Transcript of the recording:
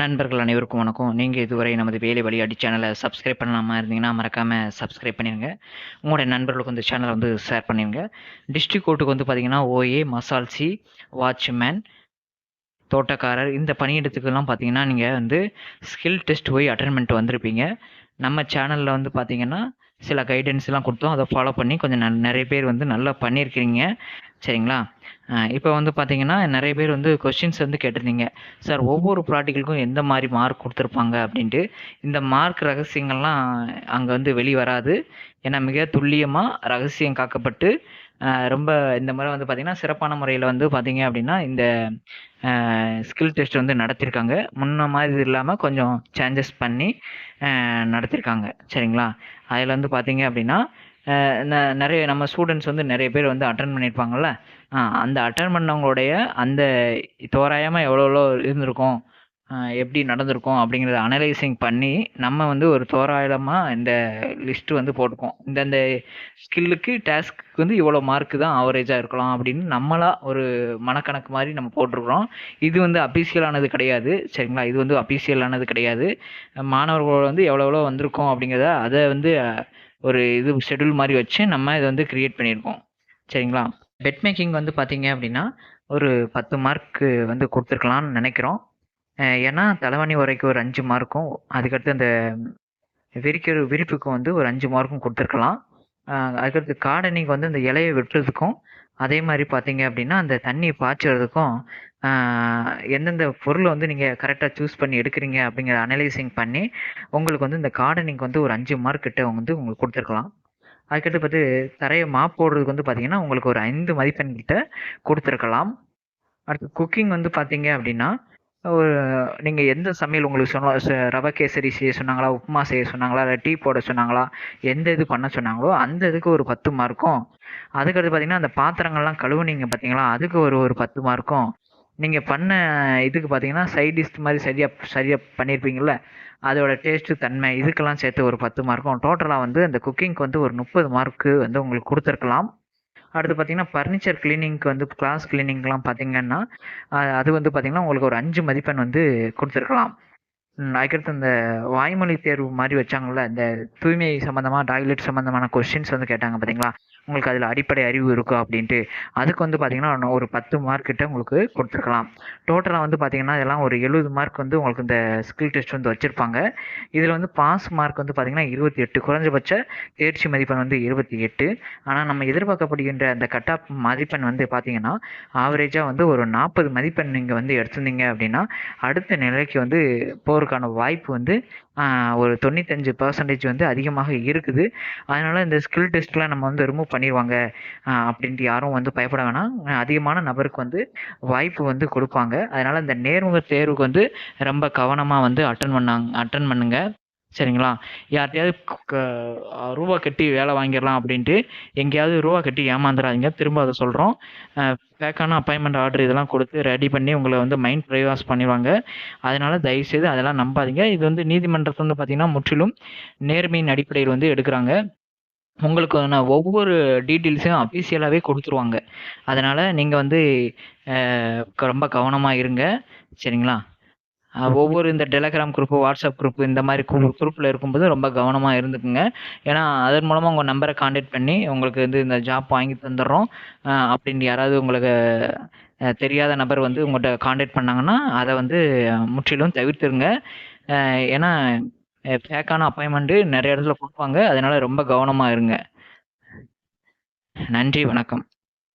நண்பர்கள் அனைவருக்கும் வணக்கம். நீங்கள் இதுவரை நமது வேலை வழி அடி சேனலை சப்ஸ்கிரைப் பண்ணலாமா இருந்தீங்கன்னா, மறக்காமல் சப்ஸ்கிரைப் பண்ணிடுங்க உங்களுடைய நண்பர்களுக்கு இந்த சேனலை வந்து ஷேர் பண்ணிடுங்க டிஸ்ட்ரிக் கோர்ட்டுக்கு வந்து பார்த்தீங்கன்னா, ஓஏ, மசால் சி, வாட்ச்மேன், தோட்டக்காரர் இந்த பணியிடத்துக்கெல்லாம் பார்த்தீங்கன்னா, நீங்கள் வந்து ஸ்கில் டெஸ்ட் போய் அட்டென்மென்ட் வந்திருப்பீங்க. நம்ம சேனலில் வந்து பார்த்தீங்கன்னா, சில கைடன்ஸ்லாம் கொடுத்தோம் அதை ஃபாலோ பண்ணி கொஞ்சம் ந பேர் வந்து நல்லா பண்ணியிருக்கிறீங்க. சரிங்களா? இப்ப வந்து பார்த்தீங்கன்னா, நெறைய பேர் வந்து கொஸ்டின்ஸ் வந்து கேட்டிருந்தீங்க. சார் ஒவ்வொரு ப்ராக்டிகலுக்கும் எந்த மாரி மார்க் குடுத்துருப்பாங்க அப்டின்ட்டு. இந்த மார்க் ரகசியங்கள்லாம் அங்க வந்து வெளி வராது. ஏன்னா மிக துல்லியமா ரகசியம் காக்கப்பட்டு, ரொம்ப இந்த முறை வந்து பார்த்தீங்கன்னா, சிறப்பான முறையில வந்து பார்த்தீங்க அப்டின்னா, இந்த ஸ்கில் டெஸ்ட் வந்து நடத்தியிருக்காங்க. முன்ன மாதிரி இல்லாம கொஞ்சம் சேஞ்சஸ் பண்ணி நடத்தியிருக்காங்க. சரிங்களா? அதுல வந்து பார்த்தீங்க அப்டின்னா, அ ந நிறைய நம்ம ஸ்டூடண்ட்ஸ் வந்து நிறைய பேர் வந்து அட்டன் பண்ணியிருப்பாங்கல்ல. அந்த அட்டன் பண்ணவங்களுடைய அந்த தோராயமாக எவ்வளோ எவ்வளோ இருந்திருக்கும், எப்படி நடந்திருக்கும் அப்படிங்கிறத அனலைசிங் பண்ணி, நம்ம வந்து ஒரு தோராயமாக இந்த லிஸ்ட்டு வந்து போட்டுக்கோம் இந்தந்த ஸ்கில்லுக்கு, டாஸ்க்கு வந்து இவ்வளோ மார்க்கு தான் ஆவரேஜாக இருக்கலாம் அப்படின்னு நம்மளாக ஒரு மனக்கணக்கு மாதிரி நம்ம போட்டிருக்கிறோம் இது வந்து அஃபீஷியலானது கிடையாது. சரிங்களா? இது வந்து அஃபீஷியலானது கிடையாது. மாணவர்கள் வந்து எவ்வளோ எவ்வளோ வந்திருக்கும் அப்படிங்கிறத அதை வந்து ஒரு இது ஷெட்யூல் மாதிரி வச்சு நம்ம இதை வந்து கிரியேட் பண்ணியிருக்கோம். சரிங்களா? பெட் மேக்கிங் வந்து பார்த்தீங்க அப்படின்னா ஒரு பத்து மார்க்கு வந்து கொடுத்துருக்கலாம்னு நினைக்கிறோம் ஏன்னா தலைவணி உரைக்கு ஒரு அஞ்சு மார்க்கும், அதுக்கடுத்து அந்த விரிக்கிற விரிப்புக்கு வந்து ஒரு அஞ்சு மார்க்கும் கொடுத்துருக்கலாம் அதுக்கடுத்து கார்டனிங் வந்து இந்த இலைய வெட்டுறதுக்கும், அதே மாதிரி பார்த்தீங்க அப்படின்னா அந்த தண்ணியை பாய்ச்சறதுக்கும், எந்தெந்த பொருளை வந்து நீங்கள் கரெக்டாக சூஸ் பண்ணி எடுக்கிறீங்க அப்படிங்கிற அனலைசிங் பண்ணி, உங்களுக்கு வந்து இந்த கார்டனிங்க்கு வந்து ஒரு அஞ்சு மார்க் கிட்ட வந்து உங்களுக்கு கொடுத்துருக்கலாம். அதுக்கடுத்து பார்த்து தரையை மாப் போடுறதுக்கு வந்து பார்த்தீங்கன்னா, உங்களுக்கு ஒரு ஐந்து மதிப்பெண் கிட்ட கொடுத்துருக்கலாம். அடுத்து குக்கிங் வந்து பார்த்தீங்க அப்படின்னா ஒரு எந்த சமையல் உங்களுக்கு சொன்ன ச கேசரி செய்ய சொன்னாங்களா? உப்புமா செய்ய சொன்னாங்களா? இல்லை டீ போட சொன்னாங்களா? எந்த இது பண்ண சொன்னாங்களோ, அந்த இதுக்கு ஒரு 10 மார்க்கும், அதுக்கடுத்து பார்த்தீங்கன்னா, அந்த பாத்திரங்கள்லாம் கழுவுனீங்க பார்த்தீங்களா? அதுக்கு ஒரு ஒரு 10 மார்க்கும், நீங்கள் பண்ண இதுக்கு பார்த்தீங்கன்னா, சைட் டிஷ் சரியாக சரியாக சரியா அதோட டேஸ்ட்டு, தன்மை இதுக்கெல்லாம் சேர்த்து ஒரு 10 மார்க்கும், டோட்டலாக வந்து அந்த குக்கிங்க்கு வந்து ஒரு 30 மார்க்கு வந்து உங்களுக்கு கொடுத்துருக்கலாம் அடுத்து பார்த்தீங்கன்னா, ஃபர்னிச்சர் கிளீனிங்க்கு வந்து கிளாஸ் கிளீனிங்லாம் பார்த்தீங்கன்னா, அது வந்து பார்த்தீங்கன்னா, உங்களுக்கு ஒரு அஞ்சு மதிப்பெண் வந்து கொடுத்துருக்கலாம் அதுக்கடுத்து இந்த வாய்மொழி தேர்வு மாதிரி வச்சாங்கல்ல, இந்த தூய்மை சம்மந்தமா, டாய்லெட் சம்மந்தமான கொஸ்டின்ஸ் வந்து கேட்டாங்க பார்த்தீங்களா? உங்களுக்கு அதில் அடிப்படை அறிவு இருக்கும் அப்படின்ட்டு அதுக்கு வந்து பார்த்தீங்கன்னா, ஒரு 10 மார்க் கிட்ட உங்களுக்கு கொடுத்துருக்கலாம். டோட்டலாக வந்து பார்த்தீங்கன்னா, இதெல்லாம் ஒரு 70 மார்க் வந்து உங்களுக்கு இந்த ஸ்கில் டெஸ்ட் வந்து வச்சுருப்பாங்க. இதில் வந்து பாஸ் மார்க் வந்து பார்த்தீங்கன்னா, 28 குறைஞ்சபட்ச தேர்ச்சி மதிப்பெண் வந்து இருபத்தி எட்டு. ஆனால் நம்ம எதிர்பார்க்கப்படுகின்ற அந்த கட் ஆஃப் மதிப்பெண் வந்து பார்த்தீங்கன்னா, ஆவரேஜாக வந்து ஒரு 40 மதிப்பெண் நீங்கள் வந்து எடுத்திருந்தீங்க அப்படின்னா அடுத்த நிலைக்கு வந்து போகிறதுக்கான வாய்ப்பு வந்து ஒரு 95% வந்து அதிகமாக இருக்குது. அதனால் இந்த ஸ்கில் டெஸ்ட்லாம் நம்ம வந்து ரொம்ப பண்ணிடுவாங்க அப்படின்ட்டு யாரும் வந்து பயப்பட வேணாம். அதிகமான நபருக்கு வந்து வாய்ப்பு வந்து கொடுப்பாங்க அதனால் இந்த நேர்முக தேர்வுக்கு வந்து ரொம்ப கவனமாக வந்து அட்டன் பண்ணாங்க அட்டன் பண்ணுங்க. சரிங்களா? யார்கிட்டயாவது க கட்டி வேலை வாங்கிடலாம் அப்படின்ட்டு எங்கேயாவது ரூபா கட்டி ஏமாந்துடாதீங்க திரும்ப அதை சொல்கிறோம் பேக்கான அப்பாயின்மெண்ட் ஆர்டர் இதெல்லாம் கொடுத்து ரெடி பண்ணி உங்களை வந்து மைண்ட் ப்ரைவாஸ் பண்ணிடுவாங்க அதனால் தயவுசெய்து அதெல்லாம் நம்பாதீங்க. இது வந்து நீதிமன்றத்தில் வந்து பார்த்திங்கன்னா முற்றிலும் நேர்மையின் அடிப்படையில் வந்து எடுக்கிறாங்க உங்களுக்கான ஒவ்வொரு டீட்டெயில்ஸையும் அஃபிஷியலாவே குடுத்துருவாங்க. அதனால நீங்க வந்து ரொம்ப கவனமா இருங்க. சரிங்களா? ஒவ்வொரு இந்த டெலகிராம் குரூப், வாட்ஸ்அப் குரூப் இந்த மாரி கு குரூப்ல இருக்கும்போது ரொம்ப கவனமா இருந்துக்குங்க. ஏன்னா, அதன் மூலமா உங்க நம்பர கான்டாக்ட் பண்ணி, உங்களுக்கு வந்து இந்த ஜாப் வாங்கி தந்துர்றோம், அ அப்டின்ட்டு யாராவது உங்களுக்கு தெரியாத நபர் வந்து உங்கட்ட கான்டாக்ட் பண்ணாங்கன்னா, அத வந்து முற்றிலும் தவிர்த்துருங்க. ஏன்னா, ஃபேக்கான அப்பாயின்மெண்ட்டு நிறைய இடத்துல கொடுப்பாங்க அதனால ரொம்ப கவனமாக இருங்க. நன்றி, வணக்கம்.